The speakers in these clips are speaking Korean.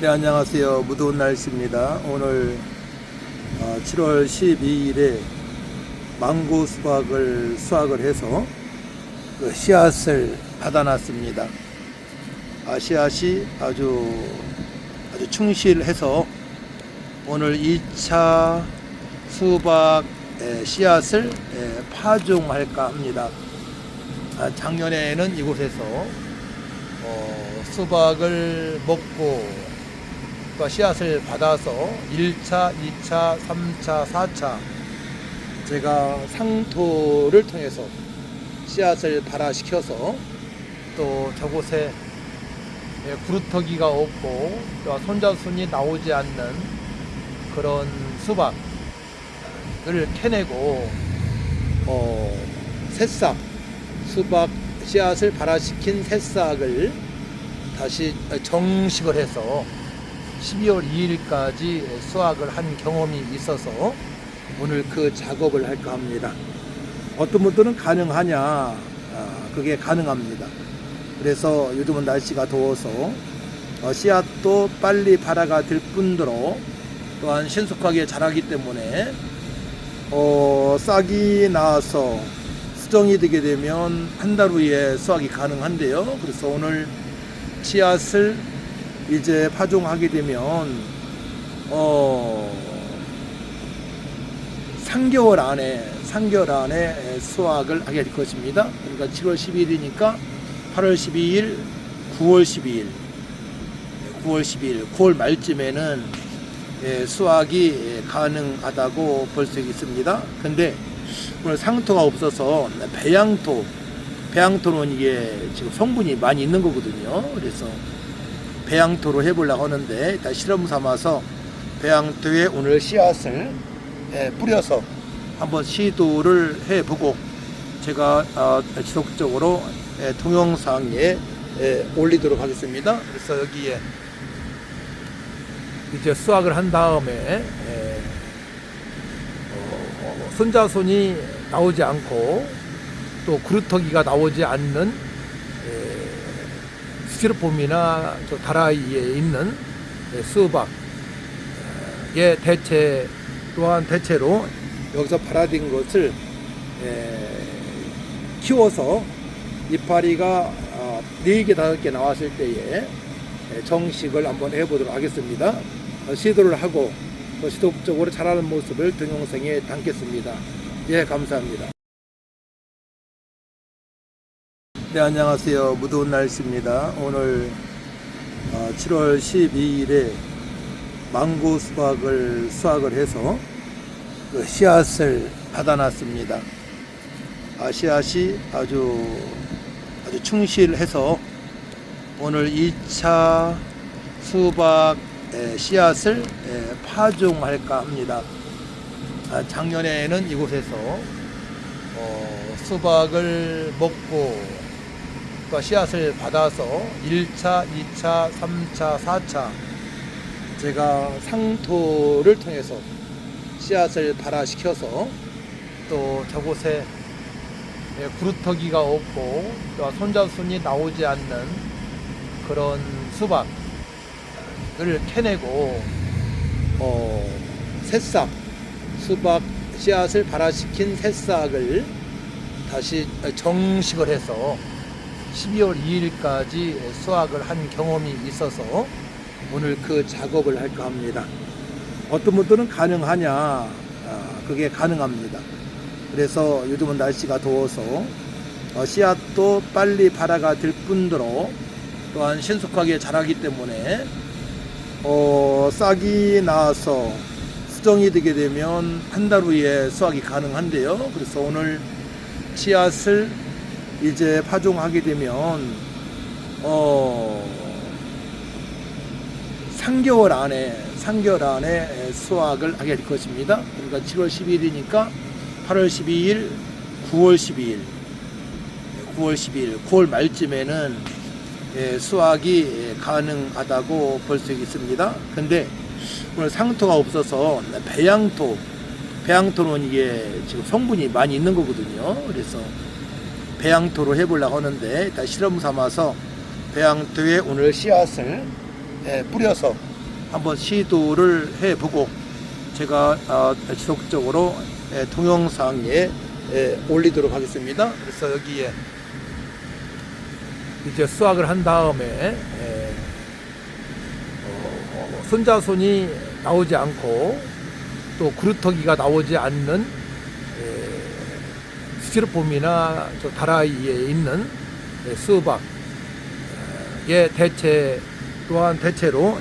네, 안녕하세요. 무더운 날씨입니다. 오늘 어, 7월 12일에 망고 수박을 수확을 해서 그 씨앗을 받아놨습니다. 아, 씨앗이 아주 아주 충실해서 오늘 2차 수박 에, 씨앗을 에, 파종할까 합니다. 아, 작년에는 이곳에서 어, 수박을 먹고 또 씨앗을 받아서 1차, 2차, 3차, 4차 제가 상토를 통해서 씨앗을 발화시켜서 또 저곳에 예, 구루터기가 없고 또 손자순이 나오지 않는 그런 수박을 캐내고 어, 새싹 수박 씨앗을 발화시킨 새싹을 다시 정식을 해서 12월 2일까지 수확을 한 경험이 있어서 오늘 그 작업을 할까 합니다. 어떤 분들은 가능하냐? 아, 그게 가능합니다. 그래서 요즘은 날씨가 더워서 어, 씨앗도 빨리 발화가 될 뿐더러 또한 신속하게 자라기 때문에 어, 싹이 나와서 수정이 되게 되면 한 달 후에 수확이 가능한데요. 그래서 오늘 씨앗을 이제 파종하게 되면 어 3개월 안에 3개월 안에 수확을 하게 될 것입니다. 그러니까 7월 12일이니까 8월 12일, 9월 12일, 9월 12일, 9월 말쯤에는 예, 수확이 가능하다고 볼 수 있습니다. 근데 오늘 상토가 없어서 배양토, 배양토는 이게 지금 성분이 많이 있는 거거든요. 그래서 배양토로 해보려고 하는데 일단 실험 삼아서 배양토에 오늘 씨앗을 예, 뿌려서 한번 시도를 해보고 제가 어, 지속적으로 예, 동영상에 예, 올리도록 하겠습니다. 그래서 여기에 이제 수확을 한 다음에 예, 어, 어, 손자손이 나오지 않고 또 구루터기가 나오지 않는 예, 스티로폼이나 저 다라이에 있는 예, 수박의 대체 또한 대체로 여기서 발화된 것을 예, 키워서 이파리가 어, 4개, 5개 나왔을 때에 예, 정식을 한번 해보도록 하겠습니다. 어, 시도를 하고 또 지속적으로 자라는 모습을 동영상에 담겠습니다. 예, 감사합니다. 네, 안녕하세요. 무더운 날씨입니다. 오늘 어, 7월 12일에 망고 수박을 수확을 해서 그 씨앗을 받아놨습니다. 아, 씨앗이 아주 아주 충실해서 오늘 2차 수박 에, 씨앗을 에, 파종할까 합니다. 아, 작년에는 이곳에서 어, 수박을 먹고 또 씨앗을 받아서 1차, 2차, 3차, 4차 제가 상토를 통해서 씨앗을 발화시켜서 또 저곳에 예, 구루터기가 없고 또 손자순이 나오지 않는 그런 수박을 캐내고 어, 새싹 수박 씨앗을 발화시킨 새싹을 다시 정식을 해서 12월 2일까지 수확을 한 경험이 있어서 오늘 그 작업을 할까 합니다. 어떤 분들은 가능하냐? 아, 그게 가능합니다. 그래서 요즘은 날씨가 더워서 어, 씨앗도 빨리 발화가 될 뿐더러 또한 신속하게 자라기 때문에 어, 싹이 나와서 수정이 되게 되면 한 달 후에 수확이 가능한데요. 그래서 오늘 씨앗을 이제 파종하게 되면 어 3개월 안에 3개월 안에 수확을 하게 될 것입니다. 그러니까 7월 12일이니까 8월 12일, 9월 12일, 9월 12일, 9월 말쯤에는 예, 수확이 가능하다고 볼 수 있습니다. 근데 오늘 상토가 없어서 배양토, 배양토는 이게 지금 성분이 많이 있는 거거든요. 그래서 배양토로 해보려고 하는데 일단 실험 삼아서 배양토에 오늘 씨앗을 예, 뿌려서 한번 시도를 해보고 제가 어, 지속적으로 예, 동영상에 예, 올리도록 하겠습니다. 그래서 여기에 이제 수확을 한 다음에 예, 어, 손자손이 나오지 않고 또 그루터기가 나오지 않는 예, 스티로폼이나 저 다라이에 있는 예, 수박의 대체 또한 대체로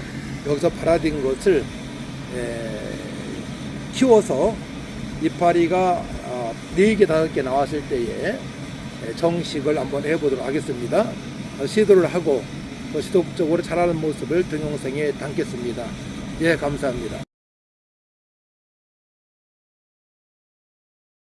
여기서 발화된 것을 예, 키워서 이파리가 어, 4개, 5개 나왔을 때에 예, 정식을 한번 해보도록 하겠습니다. 어, 시도를 하고 또 지속적으로 자라는 모습을 동영상에 담겠습니다. 예, 감사합니다.